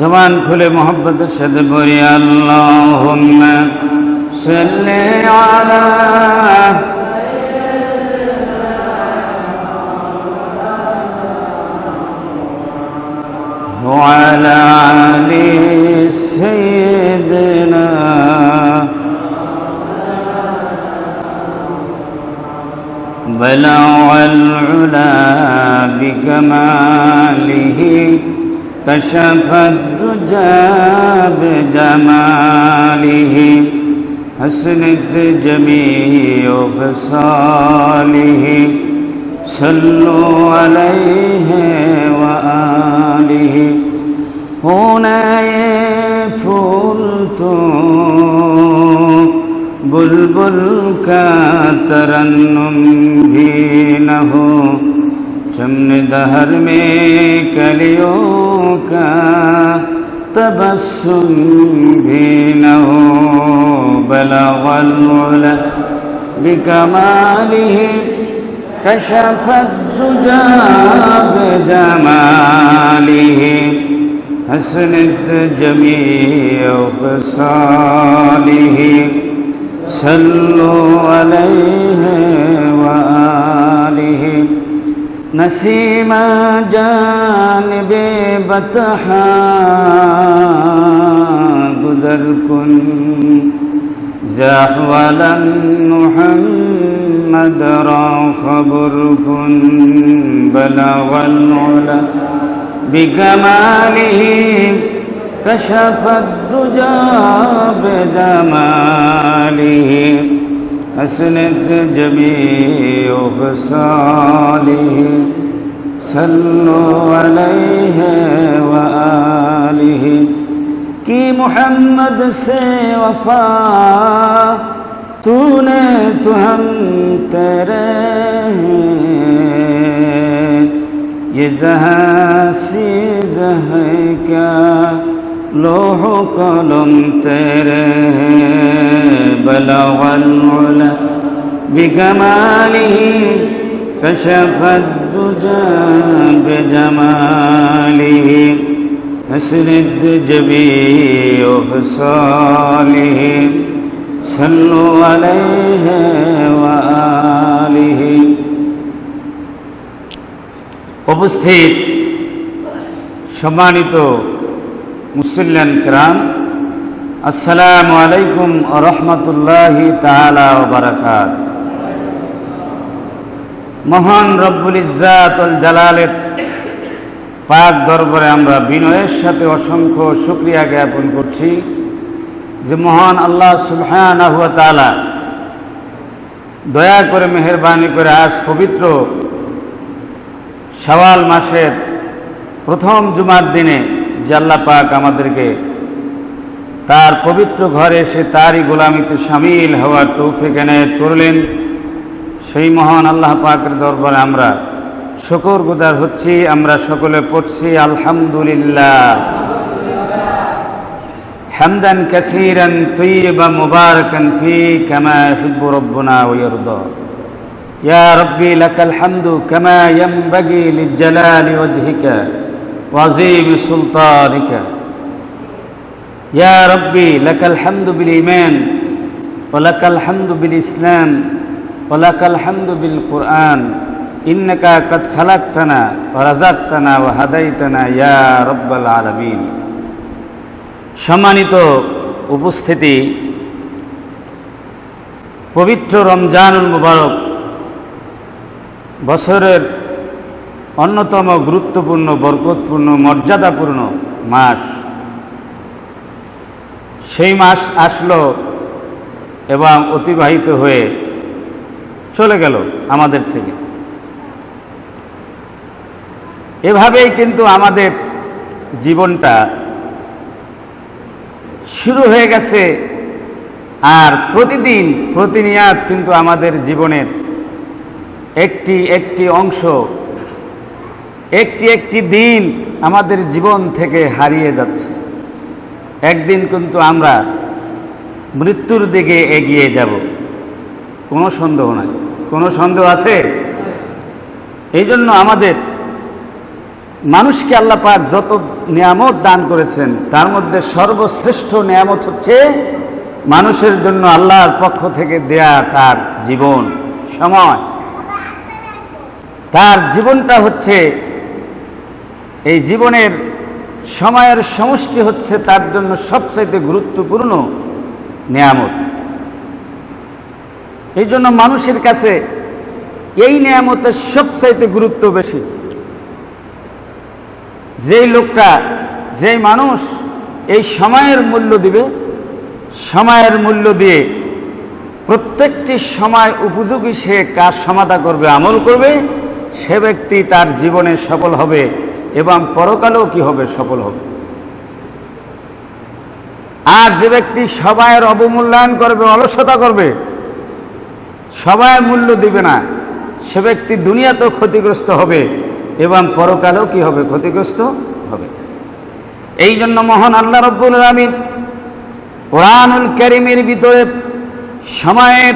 জবান খুলে মোহব্বতের সাথে বলি আল্লাহুম্ম সাল্লি আলা وعلى آل سيدنا بلغ العلا بكماله كشف الدجى بجماله حسنت جميع خصاله صلوا عليه وآله هنا فلت بلبل کا ترنم بھی نہ ہو चमन दहर में कलियों का तबस्सुम भी न हो बलवल बिकमाली कशफत जमाली हसनत जमी सल्लो अलैहि वालिही نسيم جانب بتحا گزر کن زحولا محمد را خبر کن بلغ العلا بكماله كشف الدجى بدماله أسند جميع خصاله صلوا عليه وآله کی محمد سے وفا تو نے تو ہم تیرے ہیں یہ زہاں سی زہر کا لوح قلم تیرے بلغ العلا بکماله کشف الدجا بجماله حسن الدجبی وحصاله صلوا علیہ وآلہ উপস্থিত সম্মানিত মুসল্লান কিরাম, আসসালামু আলাইকুম রহমতুল্লাহি তালা বারাকাত মহান রব্বুল ইজ্জাতুল জালালের পাক দরবারে আমরা বিনয়ের সাথে অসংখ্য শুক্রিয়া জ্ঞাপন করছি যে মহান আল্লাহ সুবহানাহু ওয়া তাআলা দয়া করে, মেহেরবানি করে আজ পবিত্র সওয়াল মাসের প্রথম জুমার দিনে জাল্লা পাক আমাদেরকে তার পবিত্র ঘরে সে তারই গোলামিতে সামিল হওয়ার তৌফিক এনে করলেন সেই মহান আল্লাহ পাকের দরবারে আমরা শকর গুদার হচ্ছি, আমরা সকলে পড়ছি, আলহামদুলিল্লাহ। হামদান কাসিরান তৈবা মুবারকান ফি কামা হিব্বু রব্বুনা ওয়ারদ ইয়া রব্বি লাকাল হামদু কামা ইয়ানবাগি লিজ্জালালি ওয়াজহিকা। وعظيم سلطانك يا ربي لك الحمد بالإيمان ولك الحمد بالإسلام ولك الحمد بالقرآن إنك قد خلقتنا ورزقتنا وهديتنا يا رب العالمين সম্মানিত উপস্থিতি পবিত্র রমজানুল মুবারক বছরের অন্যতম গুরুত্বপূর্ণ, বরকতপূর্ণ, মর্যাদাপূর্ণ মাস। সেই মাস আসলো এবং অতিবাহিত হয়ে চলে গেল আমাদের থেকে। এভাবেই কিন্তু আমাদের জীবনটা শুরু হয়ে গেছে। আর প্রতিদিন, প্রতিনিয়াত কিন্তু আমাদের জীবনের একটি একটি অংশ একটি একটি দিন আমাদের জীবন থেকে হারিয়ে যাচ্ছে। একদিন কিন্তু আমরা মৃত্যুর দিকে এগিয়ে যাব। কোনো সন্দেহ নাই। কোনো সন্দেহ আছে? এই জন্য আমাদের মানুষকে আল্লাহ পাক যত নিয়ামত দান করেছেন, তার মধ্যে সর্বশ্রেষ্ঠ নিয়ামত হচ্ছে মানুষের জন্য আল্লাহর পক্ষ থেকে দেয়া তার জীবন সময়। তার জীবনটা হচ্ছে এই জীবনের সময়ের সমষ্টি হচ্ছে তার জন্য সবচাইতে গুরুত্বপূর্ণ নিয়ামত। এই জন্য মানুষের কাছে এই নিয়ামতের সবচাইতে গুরুত্ব বেশি। যেই লোকটা, যেই মানুষ এই সময়ের মূল্য দিবে, সময়ের মূল্য দিয়ে প্রত্যেকটি সময় উপযোগী সে কাজ সমাধা করবে, আমল করবে, সে ব্যক্তি তার জীবনে সফল হবে। এবং পরকালেও কি হবে? সফল হবে। আর যে ব্যক্তি সবাইয়ের অবমূল্যায়ন করবে, অলসতা করবে সবাই মূল্য দিবে না, সে ব্যক্তি দুনিয়াতেও ক্ষতিগ্রস্ত হবে এবং পরকালেও কি হবে? ক্ষতিগ্রস্ত হবে। এই জন্য মহান আল্লাহ রব্বুল আলমিন কোরআনুল করিমের ভিতরে সময়ের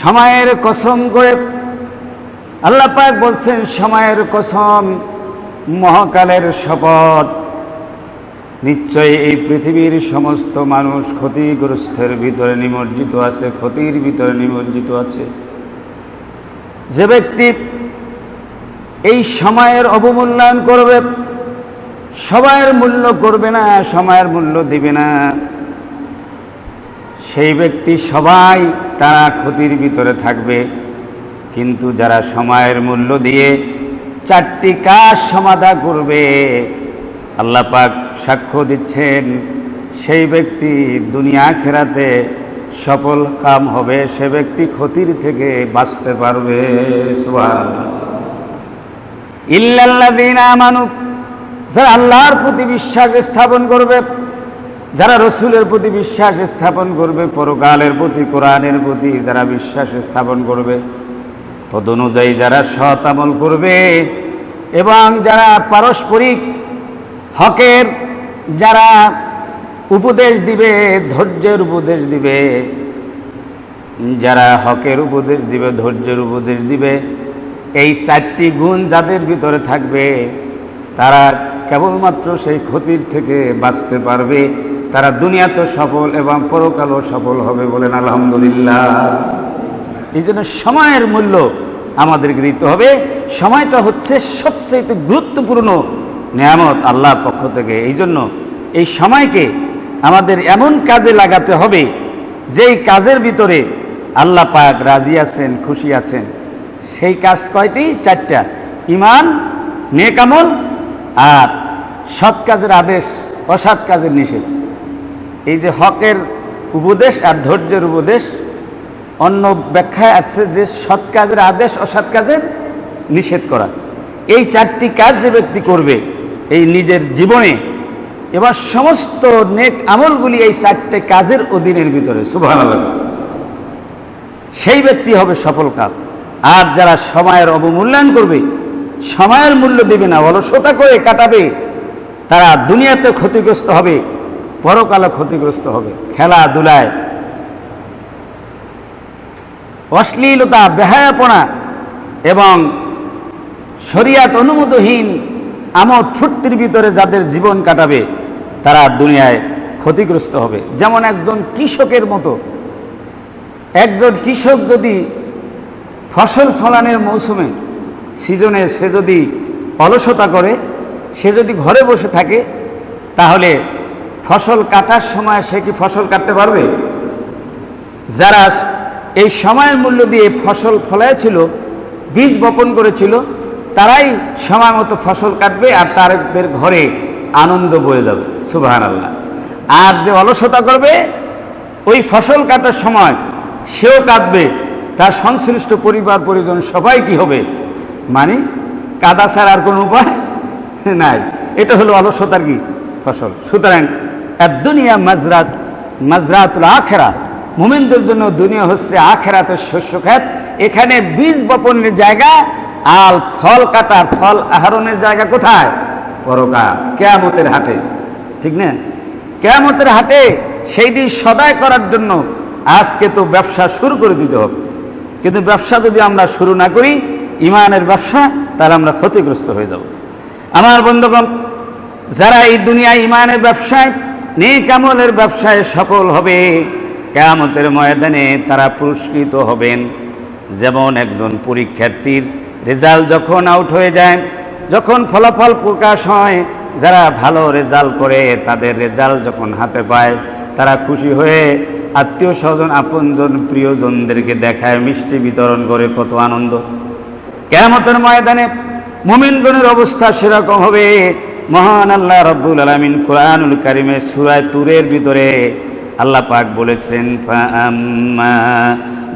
সময়ের কসম করে আল্লাহ পাক বলছেন, সময়ের কসম মহাকালের শপথ। নিশ্চয় এই পৃথিবীর সমস্ত মানুষ ক্ষতিগ্রস্তের ভিতরে নিমজ্জিত আছে, ক্ষতির ভিতরে নিমজ্জিত আছে। যে ব্যক্তি এই সময়ের অবমূল্যায়ন করবে সবাইয়ের মূল্য করবে না, সময়ের মূল্য দিবে না। সেই ব্যক্তি সবাই তারা ক্ষতির ভিতরে থাকবে। কিন্তু যারা সময়ের মূল্য দিয়ে চারটি কাজ সমাধা করবে, আল্লাহ পাক সাক্ষ্য দিচ্ছেন, সেই ব্যক্তি দুনিয়া খেরাতে সফল কাম হবে, সে ব্যক্তি ক্ষতির থেকে বাঁচতে পারবে। ইল্লাল্লাযীনা আমানু, যারা আল্লাহর প্রতি বিশ্বাস স্থাপন করবে যারা রসুলের প্রতি বিশ্বাস স্থাপন করবে, পরকালের প্রতি, কোরআনের প্রতি যারা বিশ্বাস স্থাপন করবে, তদনুযায়ী যারা সৎ আমল করবে এবং যারা পারস্পরিক হকের যারা উপদেশ দিবে, ধৈর্যের উপদেশ দিবে, যারা হকের উপদেশ দিবে, ধৈর্যের উপদেশ দিবে, এই চারটি গুণ যাদের ভিতরে থাকবে, তারা কেবলমাত্র সেই ক্ষতির থেকে বাঁচতে পারবে। তারা দুনিয়াতে সফল এবং পরকালও সফল হবে বলেন আলহামদুলিল্লাহ। এই জন্য সময়ের মূল্য আমাদেরকে দিতে হবে। সময়টা হচ্ছে সবচেয়ে গুরুত্বপূর্ণ নিয়ামত আল্লাহর পক্ষ থেকে। এই জন্য এই সময়কে আমাদের এমন কাজে লাগাতে হবে, যেই কাজের ভিতরে আল্লাহ পাক রাজি আছেন, খুশি আছেন। সেই কাজ কয়টি? চারটা। ইমান নেকামল আর সৎ কাজের আদেশ, অসৎ কাজের নিষেধ। এই যে হকের উপদেশ আর ধৈর্যের উপদেশ অন্য ব্যাখ্যায় আছে যে সৎ কাজের আদেশ, অসৎ কাজের নিষেধ করা। এই চারটি কাজ যে ব্যক্তি করবে এই নিজের জীবনে, এবার সমস্ত নেক আমলগুলি এই চারটে কাজের অধীনের ভিতরে সুভান সেই ব্যক্তি হবে সফল কাজ। আর যারা সময়ের অবমূল্যায়ন করবে, সময়ের মূল্য দেবে না, অলসতা করে কাটাবে, তারা দুনিয়াতে ক্ষতিগ্রস্ত হবে। পরকালে ক্ষতিগ্রস্ত হবে। খেলাধুলায়। অশ্লীলতা, বেহায়াপনা এবং শরিয়াত অনুমোদহীন আমোদ ফুর্তির ভিতরে যাদের জীবন কাটাবে, তারা দুনিয়ায় ক্ষতিগ্রস্ত হবে। যেমন একজন কৃষকের মতো। একজন কৃষক যদি ফসল ফলানের মৌসুমে সিজনে সে যদি অলসতা করে, সে যদি ঘরে বসে থাকে, তাহলে ফসল কাটার সময় সে কি ফসল কাটতে পারবে? যারা এই সময়ের মূল্য দিয়ে ফসল ফলাইছিল, বীজ বপন করেছিল, তারাই সময় মতো ফসল কাটবে আর তাদের ঘরে আনন্দ বয়ে যাবে। সুবাহান আল্লাহ আর যে অলসতা করবে, ওই ফসল কাটার সময় সেও কাঁদবে তার সংশ্লিষ্ট পরিবার, পরিজন, সবাই কি হবে? মানে কাদা ছাড়া আর কোনো উপায় নাই। এটা হলো অলসতার কি? ফসল। সুতরাং দুনিয়া মাজরাত মাজরাতুল আখেরা। মোমেনদের জন্য দুনিয়া হচ্ছে আখেরাতের শস্য খাত এখানে বীজ বপনের জায়গা আর ফল কাটার ফল আহরণের জায়গা কোথায়? পরকা কেয়ামতের হাটে। ঠিক না? কেয়ামতের হাটে সেই দিন সদায় করার জন্য আজকে তো ব্যবসা শুরু করে দিতে হবে। কিন্তু ব্যবসা যদি আমরা শুরু না করি, ইমানের ব্যবসা, তাহলে আমরা ক্ষতিগ্রস্ত হয়ে যাব। আমার বন্ধুগণ, যারা এই দুনিয়ায় ইমানের ব্যবসায় নেক আমলের ব্যবসায় সফল হবে। কেয়ামতের ময়দানে তারা পুরস্কৃত হবেন। যেমন একজন পরীক্ষার্থীর রেজাল্ট যখন আউট হয়ে যায়, যখন ফলাফল প্রকাশ হয়, যারা ভালো রেজাল্ট করে তাদের রেজাল্ট যখন হাতে পায়, তারা খুশি হয়ে আত্মীয় স্বজন, আপনজন, প্রিয়জনদেরকে দেখায় মিষ্টি বিতরণ করে কত আনন্দ। কেমতের ময়দানে মোমিনগণের অবস্থা সেরকম হবে। মহান আল্লাহ রব্বুল আলমিন কোরআনুল কারিমে সুরায় তুরের ভিতরে আল্লাহ পাক বলেছেন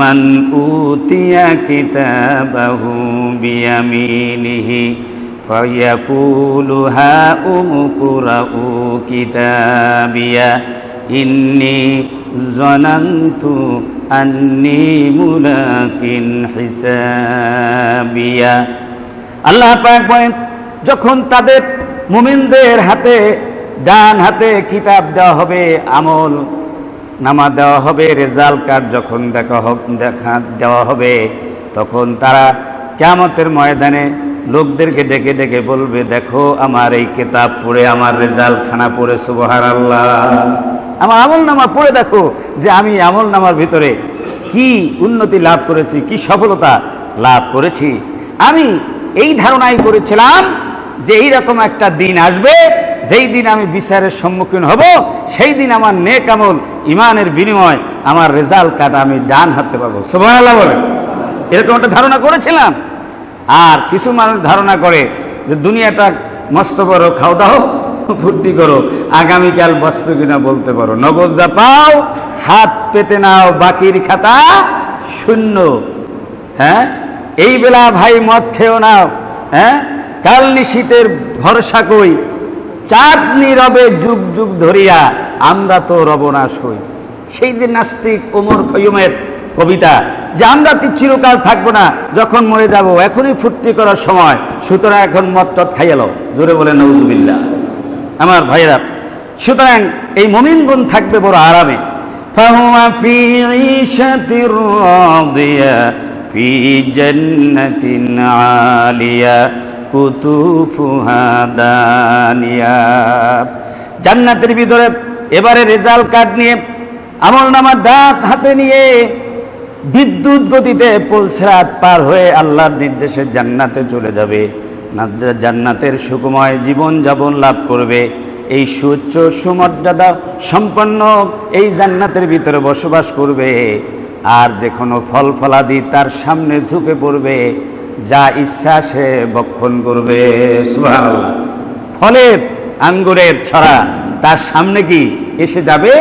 মান উতিয়া কিতাবাহু বিয়ামিনিহি ফায়াকুলু হাউমুকুরাউ কিতাবিয়া ইন্নি জনান্তু আন্নি মুলাকিন হিসাবিয়া। আল্লাহ পাক বলেন, যখন তাদের মুমিনদের হাতে, ডান হাতে কিতাব দেওয়া হবে, আমল নামা দেওয়া হবে, রেজাল্ট কার্ড যখন দেখা হোক, দেখা দেওয়া হবে, তখন তারা কেমতের ময়দানে লোকদেরকে ডেকে ডেকে বলবে, দেখো, আমার এই কেতাব পড়ে, আমার রেজাল্ট খানা পড়ে সুবহার আল্লাহ আমার আমল নামা পড়ে দেখো যে আমি আমল নামার ভিতরে কি উন্নতি লাভ করেছি, কি সফলতা লাভ করেছি। আমি এই ধারণাই করেছিলাম যে এইরকম একটা দিন আসবে, যেই দিন আমি বিচারের সম্মুখীন হব, সেই দিন আমার নেক আমল, ইমানের বিনিময়, আমার রেজাল্ট কাটা আমি ডান হাতে পাবো। সুবহান বলে এরকম একটা ধারণা করেছিলাম। আর কিছু মানুষ ধারণা করে যে দুনিয়াটা মস্ত বড়, খাও দাও, ফুর্তি করো, আগামীকাল বসবে কিনা বলতে পারো। নগদ যা পাও, হাত পেতে নাও, বাকির খাতা শূন্য। হ্যাঁ? এই বেলা ভাই মদ খেও নাও হ্যাঁ? কাল নিশীতের ভরসা কই চাঁদনি রবে যুগ যুগ ধরিয়া আমরা তো রবনাশ হই সেই যে নাস্তিক ওমর খৈয়মের কবিতা যে আমরা তো চিরকাল থাকবো না যখন মরে যাব এখনই ফুর্তি করার সময় সুতরাং এখন মদ টদ খাইয়ালো জোরে বলে নবুবিল্লা আমার ভাইয়েরা সুতরাং এই মমিনগুণ থাকবে বড় আরামে فهو في عيشة راضية في جنة عالية কুতুফুহা দানিয়া জান্নাতের ভিতরে এবারে রেজাল্ট কার্ড নিয়ে আমল নামার দাঁত হাতে নিয়ে বিদ্যুৎ গতিতে পুলসরাত পার হয়ে আল্লাহর নির্দেশে জান্নাতে চলে যাবে। জান্নাতের সুকুময় জীবন যাপন লাভ করবে। এই সুচ্চ সুমর্যাদা সম্পন্ন এই জান্নাতের ভিতরে বসবাস করবে। আর যে কোনো ফল ফলাদি তার সামনে ঝুঁকে পড়বে, যা ইচ্ছা সে বক্ষণ করবে। ফলের আঙ্গুরের ছড়া তার সামনে কি এসে যাবে?